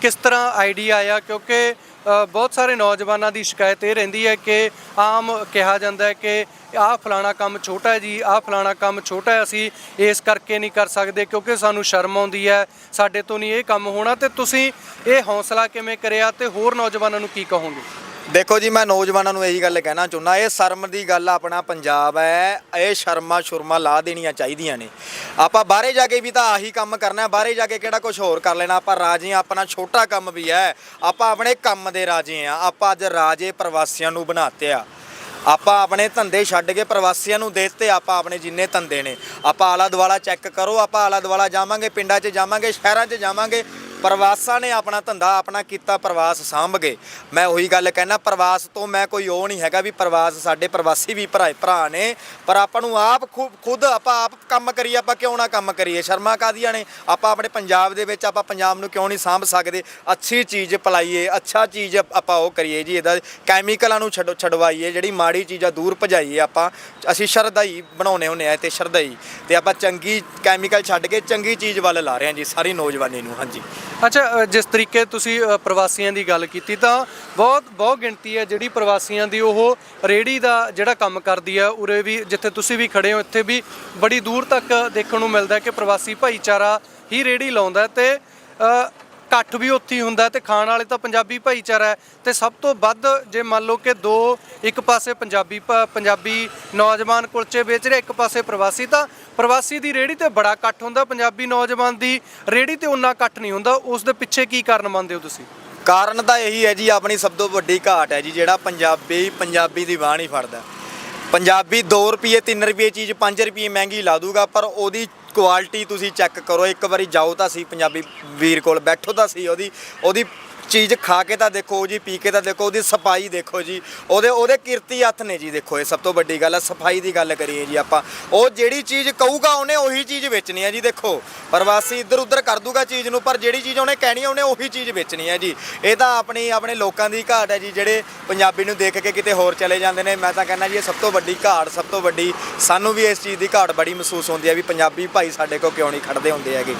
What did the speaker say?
ਕਿਸ ਤਰ੍ਹਾਂ ਆਈਡੀਆ ਆਇਆ? ਕਿਉਂਕਿ ਬਹੁਤ ਸਾਰੇ ਨੌਜਵਾਨਾਂ ਦੀ ਸ਼ਿਕਾਇਤ ਇਹ ਰਹਿੰਦੀ ਹੈ ਕਿ ਆਮ ਕਿਹਾ ਜਾਂਦਾ ਹੈ ਕਿ ਆਹ ਫਲਾਣਾ ਕੰਮ ਛੋਟਾ ਹੈ ਜੀ, ਆਹ ਫਲਾਣਾ ਕੰਮ ਛੋਟਾ ਹੈ, ਅਸੀਂ ਇਸ ਕਰਕੇ ਨਹੀਂ ਕਰ ਸਕਦੇ ਕਿਉਂਕਿ ਸਾਨੂੰ ਸ਼ਰਮ ਆਉਂਦੀ ਹੈ, ਸਾਡੇ ਤੋਂ ਨਹੀਂ ਇਹ ਕੰਮ ਹੋਣਾ ਤੇ ਤੁਸੀਂ ਇਹ ਹੌਸਲਾ ਕਿਵੇਂ ਕਰਿਆ ਤੇ ਹੋਰ ਨੌਜਵਾਨਾਂ ਨੂੰ ਕੀ ਕਹੋਗੇ? ਦੇਖੋ ਜੀ ਮੈਂ ਨੌਜਵਾਨਾਂ ਨੂੰ ਇਹੀ ਗੱਲ ਕਹਿਣਾ ਚਾਹੁੰਦਾ ਇਹ ਸ਼ਰਮ ਦੀ ਗੱਲ ਆਪਣਾ ਪੰਜਾਬ ਹੈ ਇਹ ਸ਼ਰਮਾ ਸ਼ੁਰਮਾ ਲਾ ਦੇਣੀਆਂ ਚਾਹੀਦੀਆਂ ਨੇ। ਆਪਾਂ ਬਾਹਰੇ ਜਾ ਕੇ ਵੀ ਤਾਂ ਆਹੀ ਕੰਮ ਕਰਨਾ ਹੈ, ਬਾਹਰੇ ਜਾ ਕੇ ਕਿਹੜਾ ਕੁਝ ਹੋਰ ਕਰ ਲੈਣਾ ਆਪਾਂ ਰਾਜੇ ਹਾਂ, ਆਪਣਾ ਛੋਟਾ ਕੰਮ ਵੀ ਹੈ ਆਪਾਂ ਆਪਣੇ ਕੰਮ ਦੇ ਰਾਜੇ ਆ ਆਪਾਂ ਅੱਜ ਰਾਜੇ ਪ੍ਰਵਾਸੀਆਂ ਨੂੰ ਬਣਾਤੇ ਆ। ਆਪਾਂ ਆਪਣੇ ਧੰਦੇ ਛੱਡ ਕੇ ਪ੍ਰਵਾਸੀਆਂ ਨੂੰ ਦੇਤੇ ਆਪਾਂ ਆਪਣੇ ਜਿੰਨੇ ਧੰਦੇ ਨੇ। ਆਪਾਂ ਆਲਾ ਦੁਆਲਾ ਚੈੱਕ ਕਰੋ ਆਪਾਂ ਆਲਾ ਦੁਆਲਾ ਜਾਵਾਂਗੇ ਪਿੰਡਾਂ 'ਚ ਜਾਵਾਂਗੇ ਸ਼ਹਿਰਾਂ 'ਚ ਜਾਵਾਂਗੇ ਪ੍ਰਵਾਸਾਂ ਨੇ ਆਪਣਾ ਧੰਦਾ ਆਪਣਾ ਕੀਤਾ, ਪ੍ਰਵਾਸ ਸਾਂਭ ਗਏ। ਮੈਂ ਉਹੀ ਗੱਲ ਕਹਿਣਾ ਪ੍ਰਵਾਸ ਤੋਂ ਮੈਂ ਕੋਈ ਉਹ ਨਹੀਂ ਹੈਗਾ ਵੀ ਪ੍ਰਵਾਸ ਸਾਡੇ ਪ੍ਰਵਾਸੀ ਵੀ ਭਰਾ ਭਰਾ ਨੇ, ਪਰ ਆਪਾਂ ਨੂੰ ਆਪ ਖੁ- ਖੁਦ ਆਪਾਂ ਆਪ ਕੰਮ ਕਰੀਏ, ਆਪਾਂ ਕਿਉਂ ਨਾ ਕੰਮ ਕਰੀਏ? ਸ਼ਰਮਾ ਕਾਦੀਆਂ ਨੇ? ਆਪਾਂ ਆਪਣੇ ਪੰਜਾਬ ਦੇ ਵਿੱਚ ਆਪਾਂ ਪੰਜਾਬ ਨੂੰ ਕਿਉਂ ਨਹੀਂ ਸਾਂਭ ਸਕਦੇ? ਅੱਛੀ ਚੀਜ਼ ਪਲਾਈਏ, ਅੱਛਾ ਚੀਜ਼ ਆਪਾਂ ਉਹ ਕਰੀਏ ਜੀ, ਇਹਦਾ ਕੈਮੀਕਲਾਂ ਨੂੰ ਛੱਡੋ, ਛਡਵਾਈਏ, ਜਿਹੜੀ ਮਾੜੀ ਚੀਜ਼ਾਂ ਦੂਰ ਭਜਾਈਏ ਆਪਾਂ, ਅਸੀਂ ਸ਼ਰਧਾਈ ਬਣਾਉਣੇ ਹੁੰਨੇ ਆ ਤੇ ਸ਼ਰਧਾਈ। ਤੇ ਆਪਾਂ ਚੰਗੀ ਕੈਮੀਕਲ ਛੱਡ ਕੇ ਚੰਗੀ ਚੀਜ਼ ਵੱਲ ਲਾ ਰਹੇ ਹਾਂ ਜੀ, ਸਾਰੀ ਨੌਜਵਾਨੀ ਨੂੰ, ਹਾਂਜੀ। ਅੱਛਾ ਜਿਸ ਤਰੀਕੇ ਤੁਸੀਂ ਪ੍ਰਵਾਸੀਆਂ ਦੀ ਗੱਲ ਕੀਤੀ, ਤਾਂ ਬਹੁਤ ਬਹੁਤ ਗਿਣਤੀ ਹੈ ਜਿਹੜੀ ਪ੍ਰਵਾਸੀਆਂ ਦੀ ਉਹ ਰੇੜੀ ਦਾ ਜਿਹੜਾ ਕੰਮ ਕਰਦੀ ਹੈ, ਉਰੇ ਵੀ ਜਿੱਥੇ ਤੁਸੀਂ ਵੀ ਖੜੇ ਹੋ, ਇੱਥੇ ਵੀ ਬੜੀ ਦੂਰ ਤੱਕ ਦੇਖਣ ਨੂੰ ਮਿਲਦਾ ਹੈ ਕਿ ਪ੍ਰਵਾਸੀ ਭਾਈਚਾਰਾ ਹੀ ਰੇੜੀ ਲਾਉਂਦਾ ਹੈ ਤੇ ਇਕੱਠ ਵੀ ਉੱਥੇ ਹੀ ਹੁੰਦਾ ਤੇ ਖਾਣ ਵਾਲੇ ਤਾਂ ਪੰਜਾਬੀ ਭਾਈਚਾਰਾ ਹੈ ਤੇ ਸਭ ਤੋਂ ਵੱਧ ਜੇ ਮੰਨ ਲਓ ਕਿ ਦੋ, ਇੱਕ ਪਾਸੇ ਪੰਜਾਬੀ ਪੰਜਾਬੀ ਨੌਜਵਾਨ ਕੁਲਚੇ ਵੇਚ ਰਿਹਾ, ਇੱਕ ਪਾਸੇ ਪ੍ਰਵਾਸੀ, ਤਾਂ ਪ੍ਰਵਾਸੀ ਦੀ ਰੇੜੀ ਤੇ ਬੜਾ ਇਕੱਠ ਹੁੰਦਾ, ਪੰਜਾਬੀ ਨੌਜਵਾਨ ਦੀ ਰੇੜੀ ਤੇ ਉਨਾ ਇਕੱਠ ਨਹੀਂ ਹੁੰਦਾ, ਉਸ ਦੇ ਪਿੱਛੇ ਕੀ ਕਾਰਨ ਮੰਨਦੇ ਹੋ ਤੁਸੀਂ? ਕਾਰਨ ਤਾਂ ਇਹੀ ਹੈ ਜੀ, ਆਪਣੀ ਸਭ ਤੋਂ ਵੱਡੀ ਘਾਟ ਹੈ ਜੀ, ਜਿਹੜਾ ਪੰਜਾਬੀ ਪੰਜਾਬੀ ਦੀ ਬਾਹ ਨਹੀਂ ਫੜਦਾ। ਪੰਜਾਬੀ 2 ਰੁਪਏ 3 ਰੁਪਏ ਚੀਜ਼ 5 ਰੁਪਏ ਮਹਿੰਗੀ ਲਾ ਦੂਗਾ, ਪਰ ਉਹਦੀ ਕੁਆਲਿਟੀ ਤੁਸੀਂ ਚੈੱਕ ਕਰੋ। ਇੱਕ ਵਾਰੀ ਜਾਓ ਤਾਂ ਸੀ ਪੰਜਾਬੀ ਵੀਰ ਕੋਲ ਬੈਠੋ ਤਾਂ ਸੀ ਉਹਦੀ ਉਹਦੀ ਚੀਜ਼ ਖਾ ਕੇ ਤਾਂ ਦੇਖੋ ਜੀ, ਪੀ ਕੇ ਤਾਂ ਦੇਖੋ, ਉਹਦੀ ਸਫ਼ਾਈ ਦੇਖੋ ਜੀ। ਉਹਦੇ ਉਹਦੇ ਕਿਰਤੀ ਹੱਥ ਨੇ ਜੀ, ਦੇਖੋ, ਇਹ ਸਭ ਤੋਂ ਵੱਡੀ ਗੱਲ ਹੈ ਸਫ਼ਾਈ ਦੀ ਗੱਲ ਕਰੀਏ ਜੀ ਆਪਾਂ। ਉਹ ਜਿਹੜੀ ਚੀਜ਼ ਕਹੂਗਾ, ਉਹਨੇ ਉਹੀ ਚੀਜ਼ ਵੇਚਣੀ ਹੈ ਜੀ, ਦੇਖੋ। ਪ੍ਰਵਾਸੀ ਇੱਧਰ ਉੱਧਰ ਕਰ ਦੂਗਾ ਚੀਜ਼ ਨੂੰ, ਪਰ ਜਿਹੜੀ ਚੀਜ਼ ਉਹਨੇ ਕਹਿਣੀ ਹੈ ਉਹਨੇ ਉਹੀ ਚੀਜ਼ ਵੇਚਣੀ ਹੈ ਜੀ। ਇਹ ਤਾਂ ਆਪਣੀ, ਆਪਣੇ ਲੋਕਾਂ ਦੀ ਘਾਟ ਹੈ ਜੀ, ਜਿਹੜੇ ਪੰਜਾਬੀ ਨੂੰ ਦੇਖ ਕੇ ਕਿਤੇ ਹੋਰ ਚਲੇ ਜਾਂਦੇ ਨੇ। ਮੈਂ ਤਾਂ ਕਹਿੰਦਾ ਜੀ, ਇਹ ਸਭ ਤੋਂ ਵੱਡੀ ਘਾਟ, ਸਭ ਤੋਂ ਵੱਡੀ, ਸਾਨੂੰ ਵੀ ਇਸ ਚੀਜ਼ ਦੀ ਘਾਟ ਬੜੀ ਮਹਿਸੂਸ ਹੁੰਦੀ ਹੈ ਵੀ ਪੰਜਾਬੀ ਭਾਈ ਸਾਡੇ ਕੋਲ ਕਿਉਂ ਨਹੀਂ ਖੜਦੇ ਹੁੰਦੇ ਹੈਗੇ।